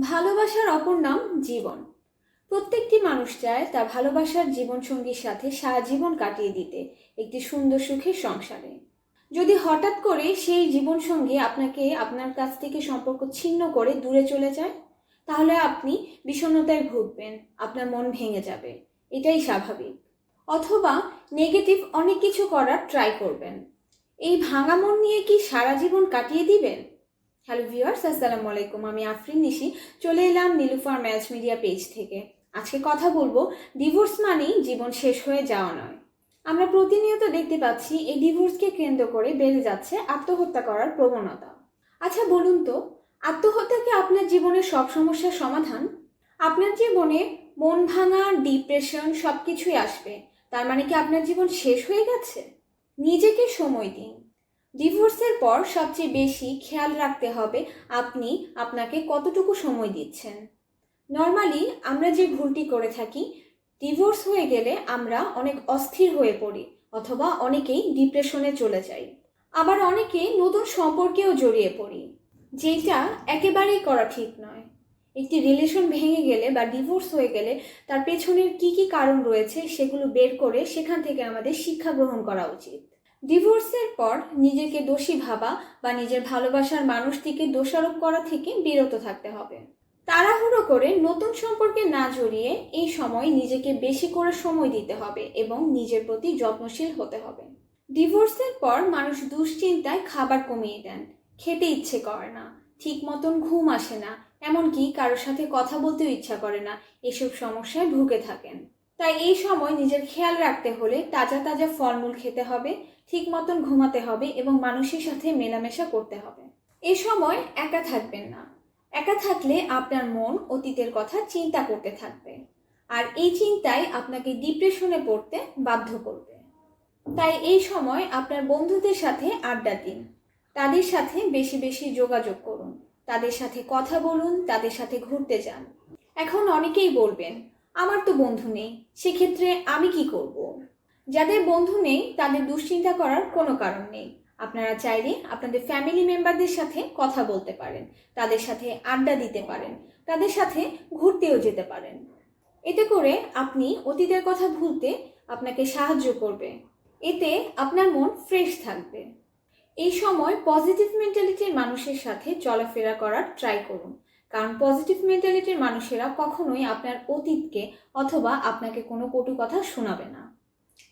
ভালোবাসার অপর নাম জীবন। প্রত্যেকটি মানুষ চায় তার ভালোবাসার জীবনসঙ্গীর সাথে সারা জীবন কাটিয়ে দিতে একটি সুন্দর সুখের সংসারে। যদি হঠাৎ করে সেই জীবনসঙ্গী আপনাকে আপনার কাছ থেকে সম্পর্ক ছিন্ন করে দূরে চলে যায়, তাহলে আপনি বিষণ্ণতায় ভুগবেন, আপনার মন ভেঙে যাবে। এটাই স্বাভাবিক। অথবা নেগেটিভ অনেক কিছু করার ট্রাই করবেন। এই ভাঙা মন নিয়ে কি সারা জীবন কাটিয়ে দিবেন? হ্যালো ভিউয়ার্স আসসালামু আলাইকুম। আমি আফরিন নিশি। চলে এলাম নীলুফার ম্যাচ মিডিয়া পেজ থেকে। আজকে কথা বলব ডিভোর্স মানেই জীবন শেষ হয়ে যাওয়া নয়। আমরা প্রতিনিয়ত দেখতে পাচ্ছি, এই ডিভোর্সকে কেন্দ্র করে বেড়ে যাচ্ছে আত্মহত্যা করার প্রবণতা। আচ্ছা বলুন তো, আত্মহত্যা কি আপনার জীবনের সব সমস্যার সমাধান? আপনার জীবনে মন ভাঙা ডিপ্রেশন সব কিছুই আসবে। তার মানে কি আপনার জীবন শেষ হয়ে গেছে? নিজেকে সময় দিন। ডিভোর্সের পর সবচেয়ে বেশি খেয়াল রাখতে হবে আপনি আপনাকে কতটুকু সময় দিচ্ছেন। নর্মালি আমরা যে ভুলটি করে থাকি ডিভোর্স হয়ে গেলে আমরা অনেক অস্থির হয়ে পড়ি অথবা অনেকেই ডিপ্রেশনে চলে যাই। আবার অনেকে নতুন সম্পর্কেও জড়িয়ে পড়ি, যেটা একেবারেই করা ঠিক নয়। একটি রিলেশন ভেঙে গেলে বা ডিভোর্স হয়ে গেলে তার পেছনের কি কি কারণ রয়েছে সেগুলো বের করে সেখান থেকে আমাদের শিক্ষা গ্রহণ করা উচিত। ডিভোর্সের পর নিজেকে দোষী ভাবা বা নিজের ভালোবাসার মানুষটিকে দোষারোপ করা থেকে বিরত থাকতে হবে। তাড়াহুড়ো করে নতুন সম্পর্কে না জড়িয়ে এই সময় নিজেকে বেশি করে সময় দিতে হবে এবং নিজের প্রতি যত্নশীল হতে হবে। ডিভোর্সের পর মানুষ দুশ্চিন্তায় খাবার কমিয়ে দেন, খেতে ইচ্ছে করে না, ঠিক মতন ঘুম আসে না, এমনকি কারোর সাথে কথা বলতেও ইচ্ছা করে না, এসব সমস্যায় ভুগে থাকেন। তাই এই সময় নিজের খেয়াল রাখতে হলে তাজা তাজা ফলমূল খেতে হবে, ঠিক মতন ঘুমাতে হবে এবং মানুষের সাথে মেলামেশা করতে হবে। এ সময় একা থাকবেন না। একা থাকলে আপনার মন অতীতের কথা চিন্তা করতে থাকবে। আর এই চিন্তাই আপনাকে ডিপ্রেশনে পড়তে বাধ্য করবে। তাই এই সময় আপনার বন্ধুদের সাথে আড্ডা দিন। তাদের সাথে বেশি বেশি যোগাযোগ করুন। তাদের সাথে কথা বলুন, তাদের সাথে ঘুরতে যান। এখন অনেকেই বলবেন আমার তো বন্ধু নেই, সেক্ষেত্রে আমি কি করব। যাদের বন্ধু নেই, তাদের দুশ্চিন্তা করার কোনো কারণ নেই। আপনারা চাইলে আপনাদের ফ্যামিলি মেম্বারদের সাথে কথা বলতে পারেন, তাদের সাথে আড্ডা দিতে পারেন, তাদের সাথে ঘুরতেও যেতে পারেন। এতে করে আপনি অতীতের কথা ভুলতে আপনাকে সাহায্য করবে। এতে আপনার মন ফ্রেশ থাকবে। এই সময় পজিটিভ মেন্টালিটির মানুষের সাথে চলাফেরা করার ট্রাই করুন। কারণ পজিটিভ মেন্টালিটির মানুষেরা কখনোই আপনার অতীতকে অথবা আপনাকে কোনো কটু কথা শোনাবে না।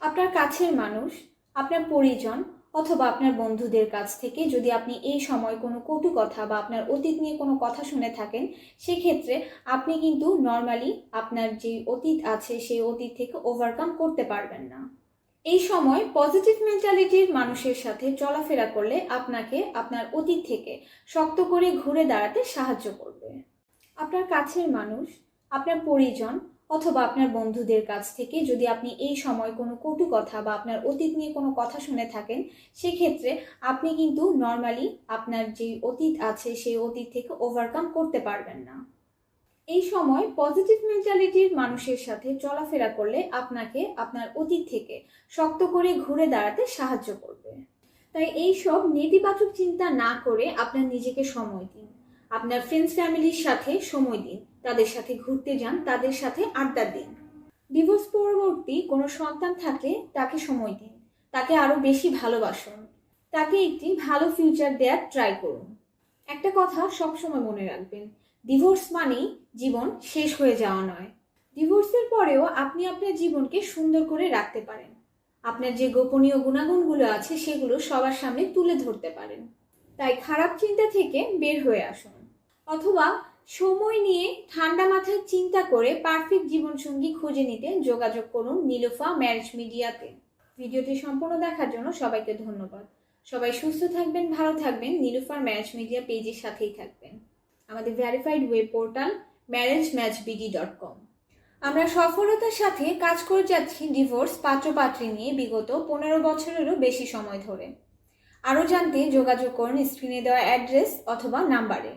আপনার কাছের মানুষ, আপনার পরিজন অথবা আপনার বন্ধুদের কাছ থেকে যদি আপনি এই সময় কোনো কটু কথা বা আপনার অতীত নিয়ে কোনো কথা শুনে থাকেন, সেক্ষেত্রে আপনি কিন্তু নর্মালি আপনার যে অতীত আছে, সেই অতীত থেকে ওভারকাম করতে পারবেন না। এই সময় পজিটিভ মেন্টালিটির মানুষের সাথে চলাফেরা করলে আপনাকে আপনার অতীত থেকে শক্ত করে ঘুরে দাঁড়াতে সাহায্য করবে। আপনার কাছের মানুষ, আপনার পরিজন অথবা আপনার বন্ধুদের কাছ থেকে যদি আপনি এই সময় কোনো কটু কথা বা আপনার অতীত নিয়ে কোনো কথা শুনে থাকেন, সেক্ষেত্রে আপনি কিন্তু নর্মালি আপনার যে অতীত আছে, সেই অতীত থেকে ওভারকাম করতে পারবেন না। এই সময় পজিটিভ মেন্টালিটির মানুষের সাথে চলাফেরা করলে আপনাকে আপনার অতীত থেকে শক্ত করে ঘুরে দাঁড়াতে সাহায্য করবে। তাই এই সব নেতিবাচক চিন্তা না করে আপনার নিজেকে সময় দিন। আপনার ফ্রেন্ডস ফ্যামিলির সাথে সময় দিন। তাদের সাথে ঘুরতে যান, তাদের সাথে আড্ডা দিন। ডিভোর্স পরবর্তী কোনো সন্তান থাকলে তাকে সময় দিন। তাকে আরও বেশি ভালোবাসুন। তাকে একটি ভালো ফিউচার দেওয়ার ট্রাই করুন। একটা কথা সবসময় মনে রাখবেন ডিভোর্স মানেই জীবন শেষ হয়ে যাওয়া নয়। ডিভোর্সের পরেও আপনি আপনার জীবনকে সুন্দর করে রাখতে পারেন। আপনার যে গোপনীয় গুণাগুণগুলো আছে সেগুলো সবার সামনে তুলে ধরতে পারেন। তাই খারাপ চিন্তা থেকে বের হয়ে আসুন। অথবা সময় নিয়ে ঠান্ডা মাথায় চিন্তা করে পারফেক্ট জীবনসঙ্গী খুঁজে নিতে যোগাযোগ করুন নীলোফা ম্যারেজ মিডিয়াতে ভিডিওটি সম্পূর্ণ দেখার জন্য সবাইকে ধন্যবাদ। সবাই সুস্থ থাকবেন, ভালো থাকবেন। নীলুফার ম্যারেজ মিডিয়া পেজের সাথেই থাকবেন। আমাদের verified web portal marriage match BD dot com আমরা সফলতার সাথে কাজ করে যাচ্ছি ডিভোর্স পাত্রপাত্রী নিয়ে বিগত পনেরো বছরেরও বেশি সময় ধরে। আরও জানতে যোগাযোগ করুন স্ক্রিনে দেওয়া অ্যাড্রেস অথবা নাম্বারে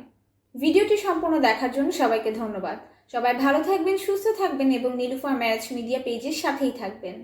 ভিডিওটি সম্পূর্ণ দেখার জন্য সবাইকে ধন্যবাদ। সবাই ভালো থাকবেন, সুস্থ থাকবেন এবং নীলুফার ম্যারেজ মিডিয়া পেজের সাথেই থাকবেন।